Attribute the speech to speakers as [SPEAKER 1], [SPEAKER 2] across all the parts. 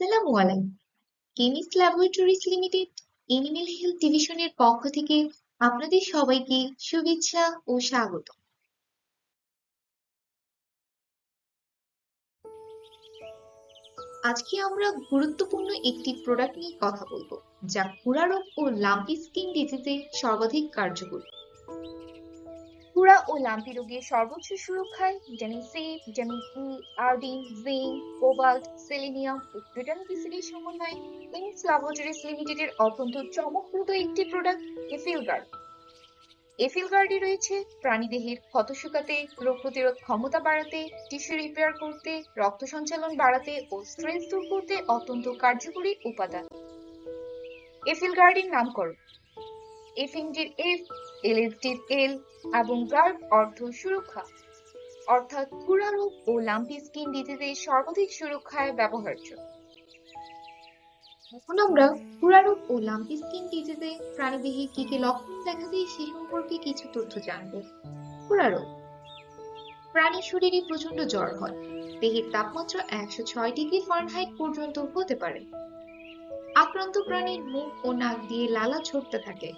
[SPEAKER 1] আসসালামু আলাইকুম। Chemist laboratories limited animal health ডিভিশনের পক্ষ থেকে আপনাদের সবাইকে শুভেচ্ছা ও স্বাগত। আজকে আমরা গুরুত্বপূর্ণ একটি প্রোডাক্ট নিয়ে কথা বলব, যা কুরারোগ ও লাম্পি স্কিন ডিজিজে সর্বাধিক কার্যকরী। খুরা ও লাম্পি রোগের সর্বোচ্চ সুরক্ষায় vitamin C vitamin E iodine zinc cobalt selenium vitamin বিসিডির সমন্বয়ে কেমিস্ট ল্যাবরেটরিজ লিমিটেডের অত্যন্ত চমকপ্রদ একটি প্রোডাক্ট এফিল গার্ড এফিল গার্ডে রয়েছে প্রাণীদেহের ক্ষত শুকাতে, রোগ প্রতিরোধ ক্ষমতা বাড়াতে টিস্যু রিপেয়ার করতে, রক্ত সঞ্চালন বাড়াতে ও স্ট্রেস দূর করতে অত্যন্ত কার্যকরী উপাদান। এফিল গার্ডের নামকরণ। এফিংটির এফ এলএসডির এল এবং গার্ড অর্থ সুরক্ষা। অর্থাৎ খুরা রোগ ও লাম্পি স্কিন ডিজিজের সর্বাধিক সুরক্ষায় ব্যবহার্য। এখন আমরা খুরা রোগ ও লাম্পি স্কিন ডিজিজে প্রাণীদেহে কি কি লক্ষণ দেখা দেয় সে সম্পর্কে কিছু তথ্য জানব। খুরা রোগ প্রাণীর শরীরে প্রচণ্ড জ্বর হয়। দেহের তাপমাত্রা একশো ছয় ডিগ্রি ফারেনহাইট পর্যন্ত হতে পারে। আক্রান্ত প্রাণীর মুখ ও নাক দিয়ে লালা ছড়তে থাকে।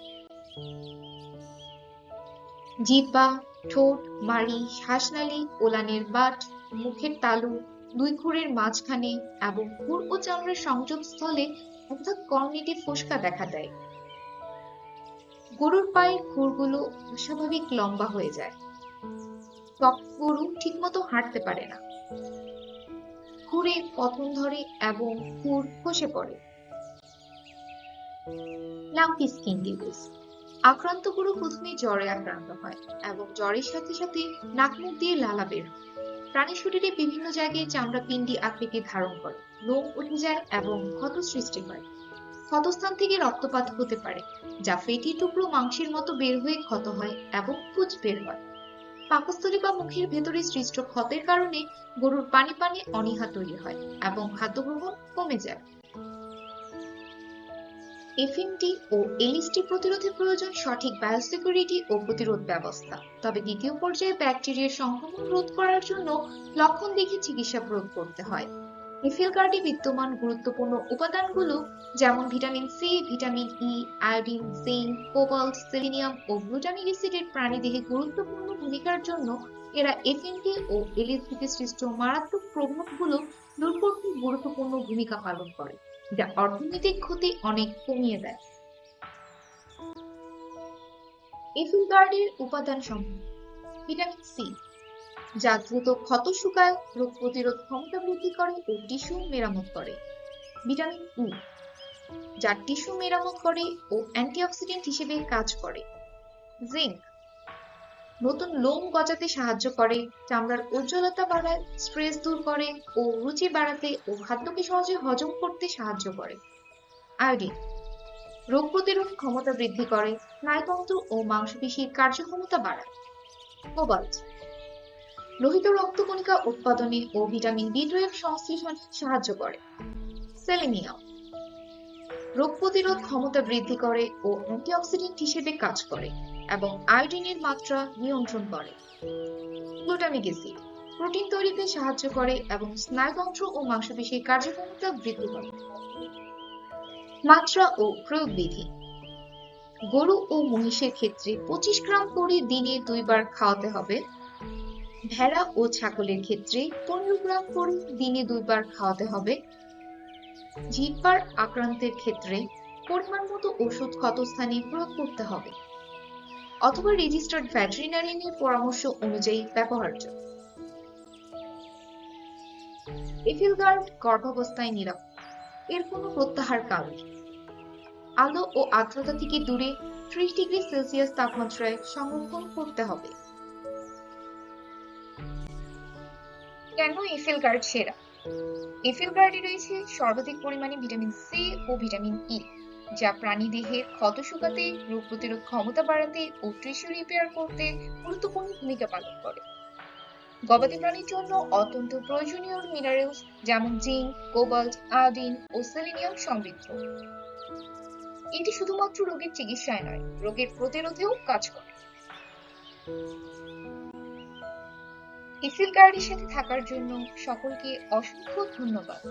[SPEAKER 1] জিহ্বা, ঠোঁট, মাড়ি, শ্বাসনালী, ওলানের বাট, মুখের তালু, দুই খুরের মাঝখানে এবং খুর ও চামড়ার সংযোগস্থলে অর্থাৎ কর্নিটি ফোসকা দেখা দেয়। গরুর পায়ের খুরগুলো অস্বাভাবিক লম্বা হয়ে যায়। ত্বক গরু ঠিকমতো হাঁটতে পারে না। খুঁড়ে পতন ধরে এবং খুর খসে পড়ে। লাম্পি স্কিন ডিজিজ আক্রান্ত গরু প্রথমে জ্বরে আক্রান্ত হয় এবং জ্বরের সাথে সাথে নাক মুখ দিয়ে লালা বের প্রাণীর শরীরে বিভিন্ন জায়গায় চামড়া পিণ্ডি আকৃতি ধারণ করে, লোম উঠে যায় এবং ক্ষত সৃষ্টি হয়। ক্ষতস্থান থেকে রক্তপাত হতে পারে, যা ফেটি টুকরো মাংসের মতো বের হয়ে ক্ষত হয় এবং পুঁজ বের হয়। পাকস্থলী বা মুখের ভেতরে সৃষ্ট ক্ষতের কারণে গরুর পানি পানি অনীহা তৈরি হয় এবং খাদ্য গ্রহণ কমে যায়। এফএমটি ও এলএসটি প্রতিরোধে প্রয়োজন সঠিক বায়োসিকিউরিটি ও প্রতিরোধ ব্যবস্থা। তবে দ্বিতীয় পর্যায়ে ব্যাকটেরিয়ার সংক্রমণ রোধ করার জন্য লক্ষণ দেখে চিকিৎসা প্রয়োগ করতে হয়। এফিল গার্ডে বিদ্যমান গুরুত্বপূর্ণ উপাদানগুলো যেমন vitamin C, vitamin E, iodine, zinc, cobalt, selenium ও গ্লুটামিক অ্যাসিডের প্রাণীদেহে গুরুত্বপূর্ণ ভূমিকার জন্য এরা এফএমটি ও এলএসডিতে সৃষ্ট মারাত্মক প্রভাবগুলো দূর করতে গুরুত্বপূর্ণ ভূমিকা পালন করে। যা অর্থনৈতিক ক্ষতি অনেক কমিয়ে দেয়। এফিল গার্ডের উপাদান সমূহ ভিটামিন সি যা দ্রুত ক্ষত শুকায়, রোগ প্রতিরোধ ক্ষমতা বৃদ্ধি করে ও টিস্যু মেরামত করে। ভিটামিন ই যা টিস্যু মেরামত করে ও অ্যান্টিঅক্সিডেন্ট হিসেবে কাজ করে। জিঙ্ক নতুন লোম গজাতে সাহায্য করে, চামড়ার উজ্জ্বলতা বাড়ায় স্ট্রেস দূর করে ও রুচি বাড়াতে ও খাদ্যকে সহজে হজম করতে সাহায্য করে। আয়োডিন, রোগ প্রতিরোধ ক্ষমতা বৃদ্ধি করে, স্নায়ুতন্ত্র ও মাংসপেশির কার্যক্ষমতা বাড়ায়। কোবাল্ট, লোহিত রক্তকণিকা উৎপাদনে ও ভিটামিন বি টুয়েলভ সংশ্লেষণে সাহায্য করে। সেলেনিয়াম, রোগ প্রতিরোধ ক্ষমতা বৃদ্ধি করে ও অ্যান্টিঅক্সিডেন্ট হিসেবে কাজ করে। এবং আয়োডিনের মাত্রা নিয়ন্ত্রণ করে। গ্লুটামিক অ্যাসিড প্রোটিন তৈরিতে সাহায্য করে এবং স্নায়ুতন্ত্র ও মাংসপেশির কার্যক্ষমতা বৃদ্ধি করে। মাত্রা ও প্রয়োগ বিধি গরু ও মহিষের ক্ষেত্রে পঁচিশ গ্রাম করে দিনে দুইবার খাওয়াতে হবে। ভেড়া ও ছাগলের ক্ষেত্রে পনেরো গ্রাম করে দিনে দুইবার খাওয়াতে হবে। জিহ্বার আক্রান্তের ক্ষেত্রে পরিমাণ মতো ওষুধ ক্ষতস্থানে প্রয়োগ করতে হবে। অথবা রেজিস্টার্ড ভেটেরিনারিয়ানের পরামর্শ অনুযায়ী ব্যবহার্য। এফিল গার্ড গর্ভাবস্থায় নিরাপদ। এর কোনো প্রত্যাহার কাল আলো ও আর্দ্রতা থেকে দূরে ত্রিশ ডিগ্রি সেলসিয়াস তাপমাত্রায় সংরক্ষণ করতে হবে। কেন এফিল গার্ড সেরা? এফিল গার্ডে রয়েছে সর্বাধিক পরিমাণে ভিটামিন সি ও ভিটামিন ই যা প্রাণী দেহের ক্ষত শুকাতে, রোগ প্রতিরোধ ক্ষমতা বাড়াতে ও টিস্যু রিপেয়ার করতে গুরুত্বপূর্ণ ভূমিকা পালন করে। গবাদি প্রাণীর জন্য অত্যন্ত প্রয়োজনীয় মিনারেলস যেমন জিঙ্ক কোবাল্ট আয়োডিন ও সেলেনিয়াম সমৃদ্ধ। এটি শুধুমাত্র রোগের চিকিৎসায় নয়, রোগের প্রতিরোধেও কাজ করে। ইসিল গার্ডের সাথে থাকার জন্য সকলকে অসংখ্য ধন্যবাদ।